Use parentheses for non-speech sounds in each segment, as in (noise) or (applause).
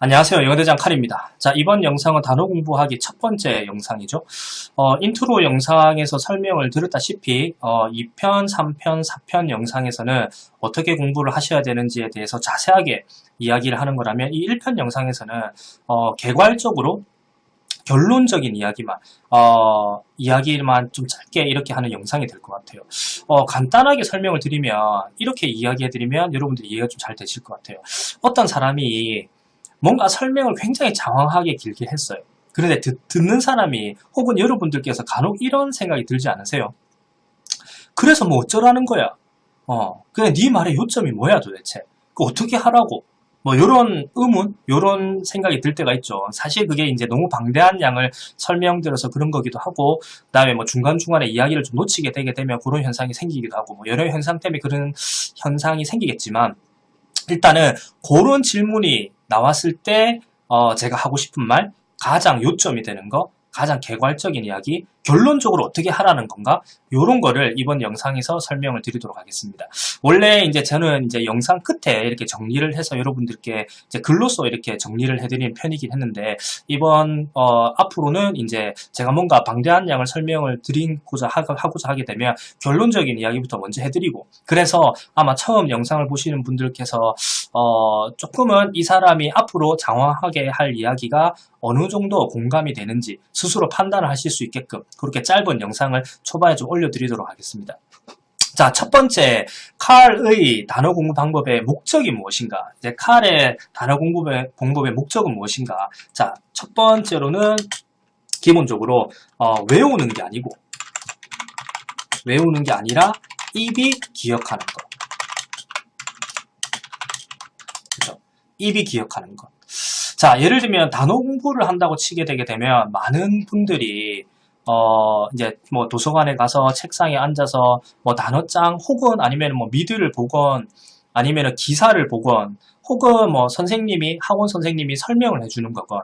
안녕하세요. 영어대장 칼입니다. 자, 이번 영상은 단어 공부하기 첫 번째 영상이죠. 어, 인트로 영상에서 설명을 들었다시피 어, 2편, 3편, 4편 영상에서는 어떻게 공부를 하셔야 되는지에 대해서 자세하게 이야기를 하는 거라면 이 1편 영상에서는 어, 개괄적으로 결론적인 이야기만 어, 이야기만 좀 짧게 이렇게 하는 영상이 될 것 같아요. 어, 간단하게 설명을 드리면 이렇게 이야기해 드리면 여러분들이 이해가 좀 잘 되실 것 같아요. 어떤 사람이 뭔가 설명을 굉장히 장황하게 길게 했어요. 그런데 듣, 는 사람이 혹은 여러분들께서 간혹 이런 생각이 들지 않으세요? 그래서 뭐 어쩌라는 거야? 어, 그냥 네 말의 요점이 뭐야 도대체? 그 어떻게 하라고? 뭐 요런 의문, 요런 생각이 들 때가 있죠. 사실 그게 이제 너무 방대한 양을 설명드려서 그런 거기도 하고, 그 다음에 뭐 중간 중간에 이야기를 좀 놓치게 되게 되면 그런 현상이 생기기도 하고, 뭐 여러 현상 때문에 그런 현상이 생기겠지만, 일단은 그런 질문이 나왔을 때 어, 제가 하고 싶은 말, 가장 요점이 되는 거, 가장 개괄적인 이야기, 결론적으로 어떻게 하라는 건가? 요런 거를 이번 영상에서 설명을 드리도록 하겠습니다. 원래 이제 저는 이제 영상 끝에 이렇게 정리를 해서 여러분들께 이제 글로써 이렇게 정리를 해드리는 편이긴 했는데 이번 어, 앞으로는 이제 제가 뭔가 방대한 양을 설명을 드리고자 하, 하고자 하게 되면 결론적인 이야기부터 먼저 해드리고 그래서 아마 처음 영상을 보시는 분들께서 어, 조금은 이 사람이 앞으로 장황하게 할 이야기가 어느 정도 공감이 되는지 스스로 판단을 하실 수 있게끔 그렇게 짧은 영상을 초반에 좀 올려드리도록 하겠습니다. 자, 첫 번째, 칼의 단어 공부 방법의 목적이 무엇인가? 이제 칼의 단어 공부의, 공부의 목적은 무엇인가? 자, 첫 번째로는 기본적으로 어, 외우는 게 아니고 외우는 게 아니라 입이 기억하는 것. 입이 기억하는 것. 자, 예를 들면 단어 공부를 한다고 치게 되게 되면 많은 분들이 어, 이제 뭐 도서관에 가서 책상에 앉아서 뭐 단어장 혹은 아니면 뭐 미드를 보건 아니면 기사를 보건 혹은 뭐 선생님이 학원 선생님이 설명을 해주는 거건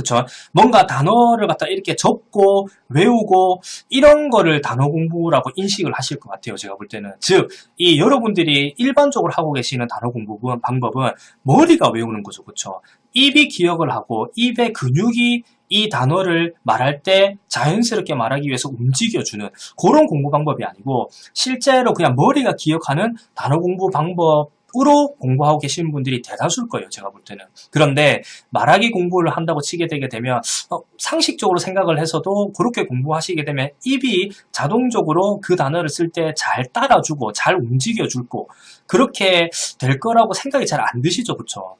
그쵸? 뭔가 단어를 갖다 이렇게 적고 외우고 이런 거를 단어 공부라고 인식을 하실 것 같아요. 제가 볼 때는. 즉, 이 여러분들이 일반적으로 하고 계시는 단어 공부 방법은 머리가 외우는 거죠. 그쵸? 입이 기억을 하고 입의 근육이 이 단어를 말할 때 자연스럽게 말하기 위해서 움직여주는 그런 공부 방법이 아니고 실제로 그냥 머리가 기억하는 단어 공부 방법 으로 공부하고 계시는 분들이 대다수일 거예요. 제가 볼 때는. 그런데 말하기 공부를 한다고 치게 되게 되면 어, 상식적으로 생각을 해서도 그렇게 공부하시게 되면 입이 자동적으로 그 단어를 쓸 때 잘 따라주고 잘 움직여주고 그렇게 될 거라고 생각이 잘 안 드시죠. 그렇죠?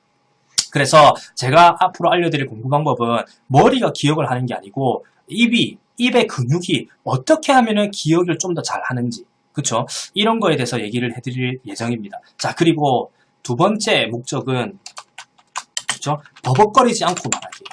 그래서 제가 앞으로 알려드릴 공부 방법은 머리가 기억을 하는 게 아니고 입이 입의 근육이 어떻게 하면은 기억을 좀 더 잘 하는지 그쵸? 이런 거에 대해서 얘기를 해드릴 예정입니다. 자 그리고 두 번째 목적은 그쵸? 버벅거리지 않고 말하기.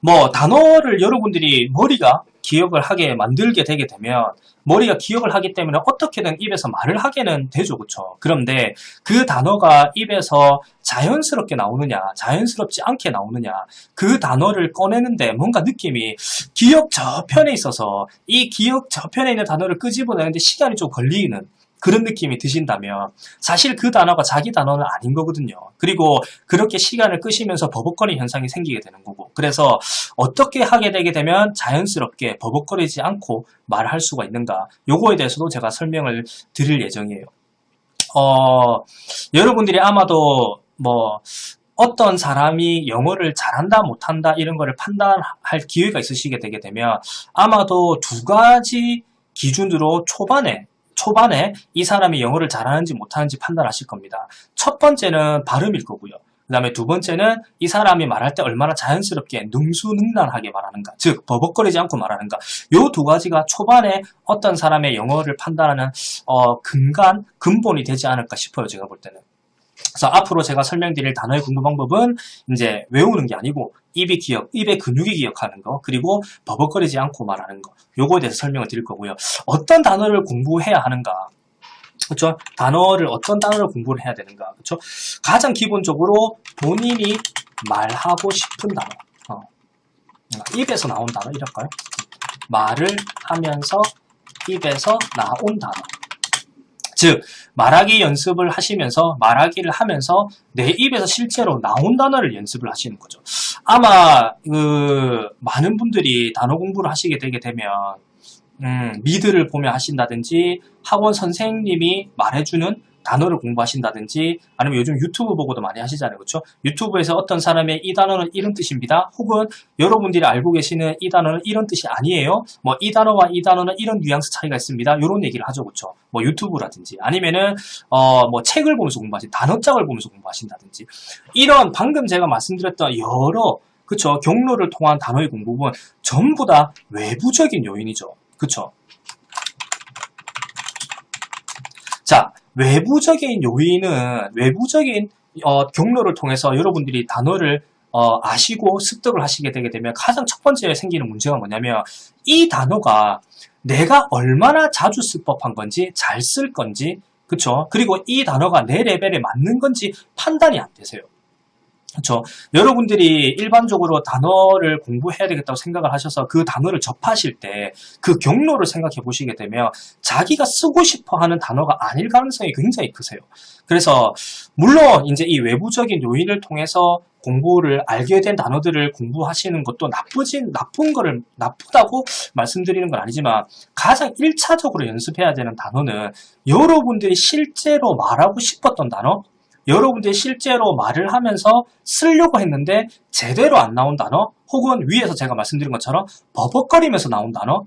뭐 단어를 여러분들이 머리가 기억을 하게 만들게 되게 되면 머리가 기억을 하기 때문에 어떻게든 입에서 말을 하게는 되죠. 그쵸? 그런데 그 단어가 입에서 자연스럽게 나오느냐, 자연스럽지 않게 나오느냐, 그 단어를 꺼내는데 뭔가 느낌이 기억 저편에 있어서 이 기억 저편에 있는 단어를 끄집어내는데 시간이 좀 걸리는 그런 느낌이 드신다면 사실 그 단어가 자기 단어는 아닌 거거든요. 그리고 그렇게 시간을 끄시면서 버벅거리는 현상이 생기게 되는 거고 그래서 어떻게 하게 되게 되면 자연스럽게 버벅거리지 않고 말할 수가 있는가 요거에 대해서도 제가 설명을 드릴 예정이에요. 어, 여러분들이 아마도 뭐 어떤 사람이 영어를 잘한다 못한다 이런 거를 판단할 기회가 있으시게 되게 되면 아마도 두 가지 기준으로 초반에 초반에 이 사람이 영어를 잘하는지 못하는지 판단하실 겁니다. 첫 번째는 발음일 거고요. 그 다음에 두 번째는 이 사람이 말할 때 얼마나 자연스럽게 능수능란하게 말하는가, 즉 버벅거리지 않고 말하는가. 요 두 가지가 초반에 어떤 사람의 영어를 판단하는 어, 근간, 근본이 되지 않을까 싶어요. 제가 볼 때는. 그래서 앞으로 제가 설명드릴 단어의 공부 방법은 이제 외우는 게 아니고 입이 기억, 입의 근육이 기억하는 거, 그리고 버벅거리지 않고 말하는 거. 요거에 대해서 설명을 드릴 거고요. 어떤 단어를 공부해야 하는가? 그렇죠? 단어를 어떤 단어를 공부를 해야 되는가? 그렇죠? 가장 기본적으로 본인이 말하고 싶은 단어. 어. 입에서 나온 단어 이럴까요? 말을 하면서 입에서 나온 단어. 즉 말하기 연습을 하시면서 말하기를 하면서 내 입에서 실제로 나온 단어를 연습을 하시는 거죠. 아마 그 많은 분들이 단어 공부를 하시게 되게 되면 음, 미드를 보며 하신다든지 학원 선생님이 말해주는 단어를 공부하신다든지 아니면 요즘 유튜브 보고도 많이 하시잖아요. 그렇죠? 유튜브에서 어떤 사람의 이 단어는 이런 뜻입니다. 혹은 여러분들이 알고 계시는 이 단어는 이런 뜻이 아니에요. 뭐 이 단어와 이 단어는 이런 뉘앙스 차이가 있습니다. 이런 얘기를 하죠. 그렇죠? 뭐 유튜브라든지 아니면은 어 뭐 책을 보면서 공부하신 단어장을 보면서 공부하신다든지 이런 방금 제가 말씀드렸던 여러 그쵸 경로를 통한 단어의 공부는 전부 다 외부적인 요인이죠. 그쵸? 자, 외부적인 요인은 외부적인 어, 경로를 통해서 여러분들이 단어를 어, 아시고 습득을 하시게 되게 되면 가장 첫 번째 생기는 문제가 뭐냐면 이 단어가 내가 얼마나 자주 쓸 법한 건지 잘 쓸 건지 그쵸? 그리고 이 단어가 내 레벨에 맞는 건지 판단이 안 되세요 그렇죠. 여러분들이 일반적으로 단어를 공부해야 되겠다고 생각을 하셔서 그 단어를 접하실 때 그 경로를 생각해 보시게 되면 자기가 쓰고 싶어 하는 단어가 아닐 가능성이 굉장히 크세요. 그래서 물론 이제 이 외부적인 요인을 통해서 공부를 알게 된 단어들을 공부하시는 것도 나쁘진 나쁜 거를 나쁘다고 말씀드리는 건 아니지만 가장 1차적으로 연습해야 되는 단어는 여러분들이 실제로 말하고 싶었던 단어 여러분들이 실제로 말을 하면서 쓰려고 했는데 제대로 안 나온 단어 혹은 위에서 제가 말씀드린 것처럼 버벅거리면서 나온 단어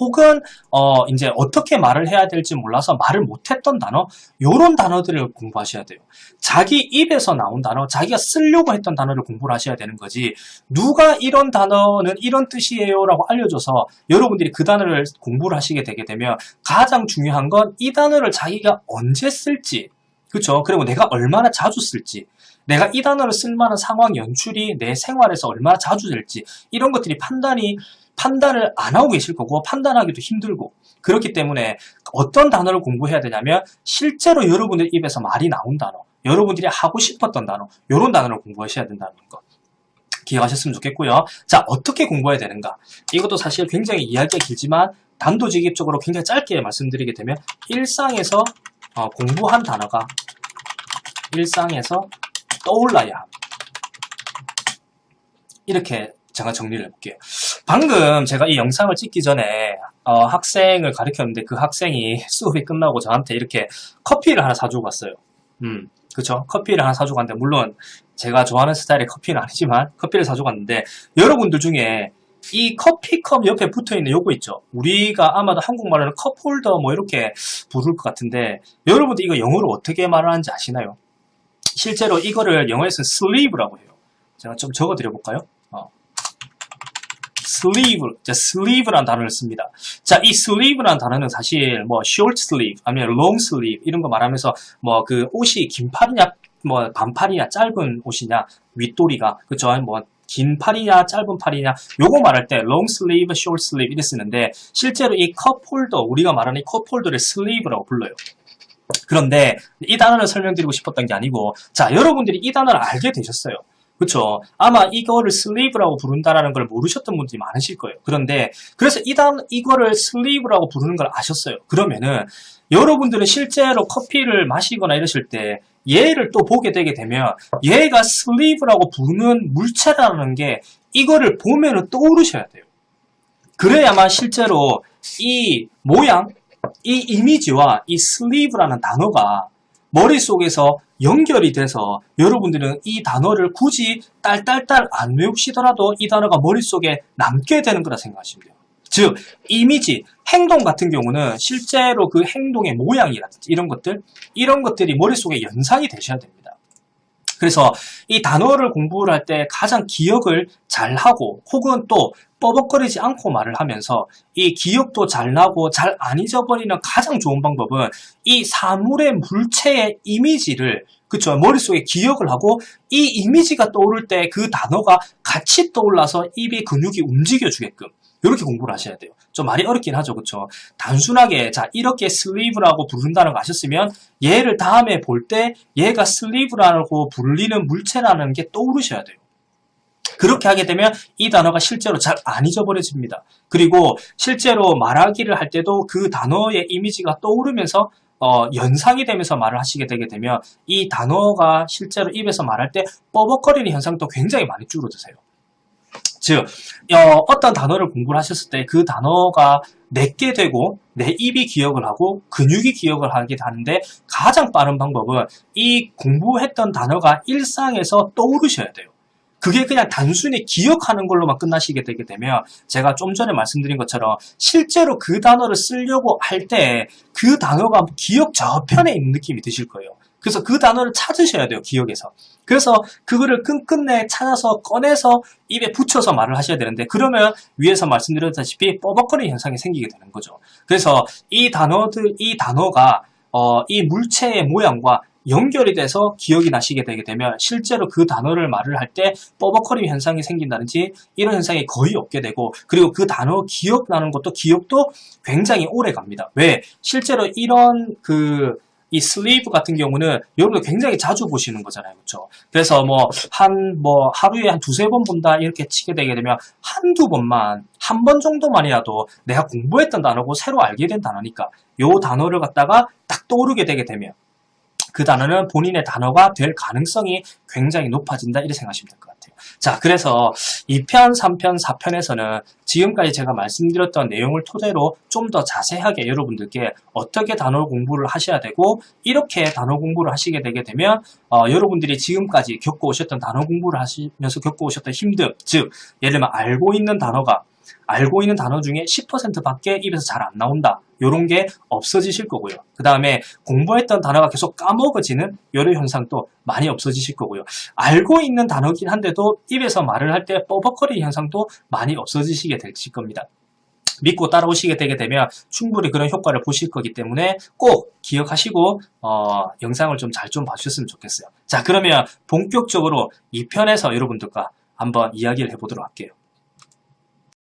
혹은 어 이제 어떻게 말을 해야 될지 몰라서 말을 못했던 단어 이런 단어들을 공부하셔야 돼요. 자기 입에서 나온 단어, 자기가 쓰려고 했던 단어를 공부를 하셔야 되는 거지. 누가 이런 단어는 이런 뜻이에요 라고 알려줘서 여러분들이 그 단어를 공부를 하시게 되게 되면 가장 중요한 건 이 단어를 자기가 언제 쓸지 그렇죠. 그리고 내가 얼마나 자주 쓸지, 내가 이 단어를 쓸 만한 상황 연출이 내 생활에서 얼마나 자주 될지 이런 것들이 판단이 판단을 안 하고 계실 거고 판단하기도 힘들고 그렇기 때문에 어떤 단어를 공부해야 되냐면 실제로 여러분들 입에서 말이 나온 단어, 여러분들이 하고 싶었던 단어, 이런 단어를 공부하셔야 된다는 거. 기억하셨으면 좋겠고요. 자, 어떻게 공부해야 되는가? 이것도 사실 굉장히 이야기가 길지만 단도직입적으로 굉장히 짧게 말씀드리게 되면 일상에서 어, 공부한 단어가 일상에서 떠올라야. 이렇게 제가 정리를 해볼게요. 방금 제가 이 영상을 찍기 전에 어, 학생을 가르쳤는데 그 학생이 (laughs) 수업이 끝나고 저한테 이렇게 커피를 하나 사주고 갔어요. 음, 그쵸? 커피를 하나 사주고 갔는데 물론 제가 좋아하는 스타일의 커피는 아니지만 커피를 사주고 갔는데 여러분들 중에 이 커피컵 옆에 붙어 있는 요거 있죠. 우리가 아마도 한국말로는 컵홀더 뭐 이렇게 부를 것 같은데 여러분들 이거 영어로 어떻게 말하는지 아시나요? 실제로 이거를 영어에서는 sleeve라고 해요. 제가 좀 적어 드려 볼까요? 어. sleeve, 자, sleeve라는 단어를 씁니다. 자, 이 sleeve라는 단어는 사실 뭐 short sleeve, 아니면 long sleeve 이런 거 말하면서 뭐 그 옷이 긴 팔이냐, 뭐 반팔이냐, 짧은 옷이냐, 윗도리가 그죠? 뭐 긴 팔이냐 짧은 팔이냐 요거 말할 때 long sleeve, short sleeve 이렇게 쓰는데 실제로 이 컵홀더 우리가 말하는 이 컵홀더를 sleeve라고 불러요. 그런데 이 단어를 설명드리고 싶었던 게 아니고 자 여러분들이 이 단어를 알게 되셨어요. 그렇죠. 아마 이거를 슬리브라고 부른다라는 걸 모르셨던 분들이 많으실 거예요. 그런데 그래서 이단 이거를 슬리브라고 부르는 걸 아셨어요. 그러면은 여러분들은 실제로 커피를 마시거나 이러실 때 얘를 또 보게 되게 되면 얘가 슬리브라고 부르는 물체라는 게 이거를 보면은 떠오르셔야 돼요. 그래야만 실제로 이 모양, 이 이미지와 이 슬리브라는 단어가 머릿속에서 연결이 돼서 여러분들은 이 단어를 굳이 딸딸딸 안 외우시더라도 이 단어가 머릿속에 남게 되는 거라 생각하시면 돼요. 즉, 이미지, 행동 같은 경우는 실제로 그 행동의 모양이라든지 이런 것들, 이런 것들이 머릿속에 연상이 되셔야 됩니다. 그래서 이 단어를 공부를 할 때 가장 기억을 잘 하고 혹은 또 뻐벅거리지 않고 말을 하면서 이 기억도 잘 나고 잘 안 잊어버리는 가장 좋은 방법은 이 사물의 물체의 이미지를 그쵸 머릿속에 기억을 하고 이 이미지가 떠오를 때 그 단어가 같이 떠올라서 입의 근육이 움직여 주게끔 이렇게 공부를 하셔야 돼요. 좀 말이 어렵긴 하죠. 그쵸? 단순하게, 자, 이렇게 슬리브라고 부른다는 거 아셨으면, 얘를 다음에 볼 때, 얘가 슬리브라고 불리는 물체라는 게 떠오르셔야 돼요. 그렇게 하게 되면 이 단어가 실제로 잘 안 잊어버려집니다. 그리고 실제로 말하기를 할 때도 그 단어의 이미지가 떠오르면서 어, 연상이 되면서 말을 하시게 되게 되면 이 단어가 실제로 입에서 말할 때 뻐벅거리는 현상도 굉장히 많이 줄어드세요. 즉, 어, 떤 단어를 공부를 하셨을 때 그 단어가 내게 되고 내 입이 기억을 하고 근육이 기억을 하게 하는데 가장 빠른 방법은 이 공부했던 단어가 일상에서 떠오르셔야 돼요. 그게 그냥 단순히 기억하는 걸로만 끝나시게 되게 되면 제가 좀 전에 말씀드린 것처럼 실제로 그 단어를 쓰려고 할 때 그 단어가 기억 저편에 있는 느낌이 드실 거예요. 그래서 그 단어를 찾으셔야 돼요, 기억에서. 그래서 그거를 끝끝내 찾아서 꺼내서 입에 붙여서 말을 하셔야 되는데 그러면 위에서 말씀드렸다시피 뻐벅거리는 현상이 생기게 되는 거죠. 그래서 이 단어들, 이 단어가 어, 이 물체의 모양과 연결이 돼서 기억이 나시게 되게 되면 실제로 그 단어를 말을 할때 뻐벅거림 현상이 생긴다든지 이런 현상이 거의 없게 되고 그리고 그 단어 기억나는 것도 기억도 굉장히 오래 갑니다. 왜? 실제로 이런 그 이 슬리브 같은 경우는 여러분들 굉장히 자주 보시는 거잖아요. 그렇죠? 그래서 뭐한뭐 하루에 한 두세 번 본다 이렇게 치게 되게 되면 한두 번만 한 번 정도만이라도 내가 공부했던 단어고 새로 알게 된 단어니까 요 단어를 갖다가 딱 떠오르게 되게 되면 그 단어는 본인의 단어가 될 가능성이 굉장히 높아진다 이렇게 생각하시면 될 것 같아요. 자, 그래서 2편, 3편, 4편에서는 지금까지 제가 말씀드렸던 내용을 토대로 좀 더 자세하게 여러분들께 어떻게 단어 공부를 하셔야 되고 이렇게 단어 공부를 하시게 되게 되면 어, 여러분들이 지금까지 겪어오셨던 단어 공부를 하시면서 겪어오셨던 힘듦, 즉 예를 들면 알고 있는 단어가 알고 있는 단어 중에 10%밖에 입에서 잘 안 나온다. 요런 게 없어지실 거고요. 그 다음에 공부했던 단어가 계속 까먹어지는 요런 현상도 많이 없어지실 거고요. 알고 있는 단어긴 한데도 입에서 말을 할때 뻐벅거리는 현상도 많이 없어지시게 되실 겁니다. 믿고 따라오시게 되게 되면 충분히 그런 효과를 보실 거기 때문에 꼭 기억하시고 어, 영상을 좀 잘좀 봐주셨으면 좋겠어요. 자 그러면 본격적으로 2편에서 여러분들과 한번 이야기를 해보도록 할게요.